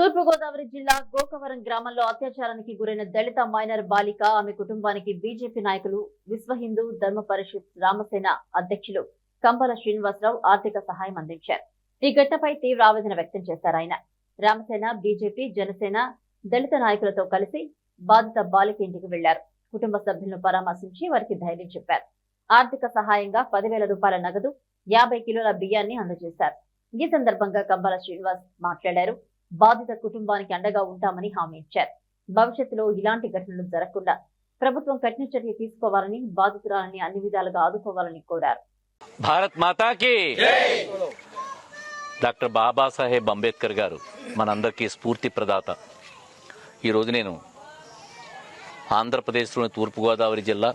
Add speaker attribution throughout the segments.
Speaker 1: తూర్పుగోదావరి జిల్లా గోకవరం గ్రామంలో అత్యాచారానికి గురైన దళిత మైనర్ బాలిక ఆమె కుటుంబానికి బీజేపీ నాయకులు విశ్వ హిందూ ధర్మ పరిషత్ రామసేన అధ్యక్షులు కంబల శ్రీనివాసరావు ఆర్థిక సహాయం అందించారు. ఈ ఘటనపై తీవ్ర ఆవేదన వ్యక్తం చేశారు ఆయన. రామసేన బీజేపీ జనసేన దళిత నాయకులతో కలిసి బాధిత బాలిక ఇంటికి వెళ్ళారు. కుటుంబ సభ్యులను పరామర్శించి వారికి ధైర్యం చెప్పారు. ఆర్థిక సహాయంగా పదివేల రూపాయల నగదు యాభై కిలోల బియ్యాన్ని అందజేశారు. ఈ సందర్భంగా కంబాల శ్రీనివాస్ మాట్లాడారు. బాధిత కుటుంబానికి అండగా ఉంటామని హామీ ఇచ్చారు. భవిష్యత్తులో ఇలాంటి ఘటనలు జరగకుండా ప్రభుత్వం కఠిన చర్య తీసుకోవాలని బాధితురాలని అన్ని విధాలుగా ఆదుకోవాలని కోరారు.
Speaker 2: భారత్ మాతాకి డాక్టర్ బాబాసాహెబ్ అంబేద్కర్ గారు మనందరికీ స్ఫూర్తి ప్రదాత. ఈరోజు నేను ఆంధ్రప్రదేశ్లోని తూర్పుగోదావరి జిల్లా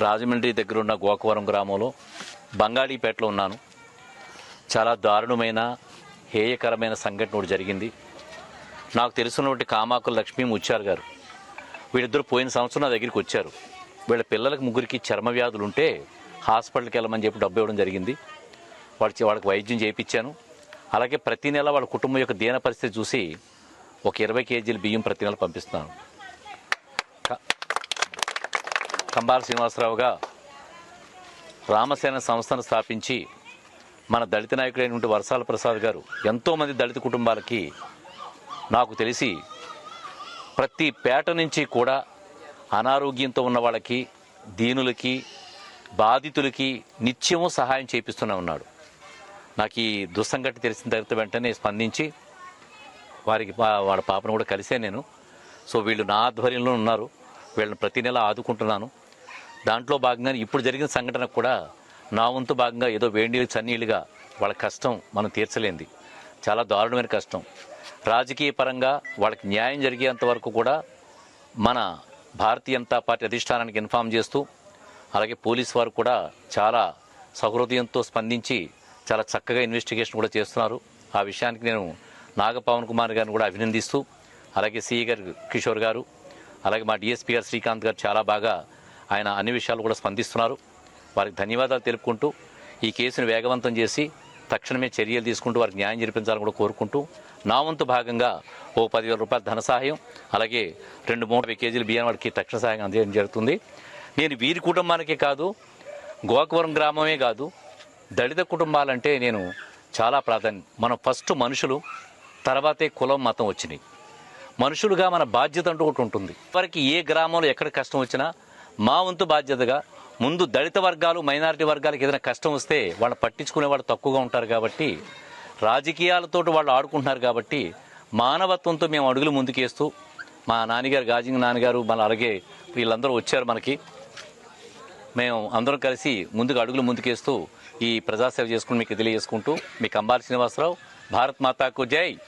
Speaker 2: రాజమండ్రి దగ్గర ఉన్న గోకవరం గ్రామంలో బంగాళీపేటలో ఉన్నాను. చాలా దారుణమైన హేయకరమైన సంఘటన జరిగింది. నాకు తెలుసున్నటువంటి కామాకుల లక్ష్మీ ముచ్చారు గారు. వీళ్ళిద్దరు పోయిన సంవత్సరం నా దగ్గరికి వచ్చారు. వీళ్ళ పిల్లలకు ముగ్గురికి చర్మ వ్యాధులు ఉంటే హాస్పిటల్కి వెళ్ళమని చెప్పి డబ్బు ఇవ్వడం జరిగింది. వాళ్ళకి వాళ్ళకి వైద్యం చేయించాను అలాగే ప్రతి నెల వాళ్ళ కుటుంబం యొక్క దీన పరిస్థితి చూసి ఒక ఇరవై కేజీల బియ్యం ప్రతి నెల పంపిస్తున్నాను. కంబాల శ్రీనివాసరావుగా రామసేన సంస్థను స్థాపించి మన దళిత నాయకుడైనటువంటి వరసాల ప్రసాద్ గారు ఎంతోమంది దళిత కుటుంబాలకి నాకు తెలిసి ప్రతి పేట నుంచి కూడా అనారోగ్యంతో ఉన్న వాళ్ళకి దీనులకి బాధితులకి నిత్యము సహాయం చేపిస్తూనే ఉన్నాడు. నాకు ఈ దుస్సంఘటన తెలిసిన తర్వాత వెంటనే స్పందించి వారికి వాళ్ళ పాపను కూడా కలిసే నేను. సో వీళ్ళు నా ఆధ్వర్యంలో ఉన్నారు. వీళ్ళని ప్రతి నెల ఆదుకుంటున్నాను. దాంట్లో భాగంగా ఇప్పుడు జరిగిన సంఘటన కూడా నా వంతు భాగంగా ఏదో వేడి నీళ్ళు చన్నీళ్ళుగా వాళ్ళ కష్టం మనం తీర్చలేంది. చాలా దారుణమైన కష్టం. రాజకీయ పరంగా వాళ్ళకి న్యాయం జరిగేంత వరకు కూడా మన భారతీయ జనతా పార్టీ అధిష్టానానికి ఇన్ఫామ్ చేస్తూ అలాగే పోలీస్ వారు కూడా చాలా సహృదయంతో స్పందించి చాలా చక్కగా ఇన్వెస్టిగేషన్ కూడా చేస్తున్నారు. ఆ విషయానికి నేను నాగపవన్ కుమార్ గారిని కూడా అభినందిస్తూ అలాగే సిఈ గారు కిషోర్ గారు అలాగే మా డిఎస్పీ గారు శ్రీకాంత్ గారు చాలా బాగా ఆయన అన్ని విషయాలు కూడా స్పందిస్తున్నారు. వారికి ధన్యవాదాలు తెలుపుకుంటూ ఈ కేసును వేగవంతం చేసి తక్షణమే చర్యలు తీసుకుంటూ వారికి న్యాయం జరిపించాలని కూడా కోరుకుంటూ నా వంతు భాగంగా ఓ పదివేల రూపాయల ధన సహాయం అలాగే రెండు మూడు కేజీలు బియ్యం వాడికి తక్షణ సహాయం అందజేయడం జరుగుతుంది. నేను వీరి కుటుంబానికే కాదు గోకవరం గ్రామమే కాదు దళిత కుటుంబాలంటే నేను చాలా ప్రాధాన్యం. మనం ఫస్ట్ మనుషులు తర్వాతే కులం మతం వచ్చినాయి. మనుషులుగా మన బాధ్యత అంటూ ఒకటి ఉంటుంది. వారికి ఏ గ్రామంలో ఎక్కడ కష్టం వచ్చినా మా వంతు బాధ్యతగా ముందు దళిత వర్గాలు మైనారిటీ వర్గాలకు ఏదైనా కష్టం వస్తే వాళ్ళు పట్టించుకునే వాళ్ళు తక్కువగా ఉంటారు కాబట్టి రాజకీయాలతో వాళ్ళు ఆడుకుంటున్నారు కాబట్టి మానవత్వంతో మేము అడుగులు ముందుకేస్తూ మా నాన్నగారు గాజింగ్ నాన్నగారు మన అలాగే వీళ్ళందరూ వచ్చారు మనకి. మేము అందరం కలిసి ముందుకు అడుగులు ముందుకేస్తూ ఈ ప్రజాసేవ చేసుకుని మీకు తెలియజేసుకుంటూ మీకు అంబాలి శ్రీనివాసరావు భారత్ మాతాకు జై.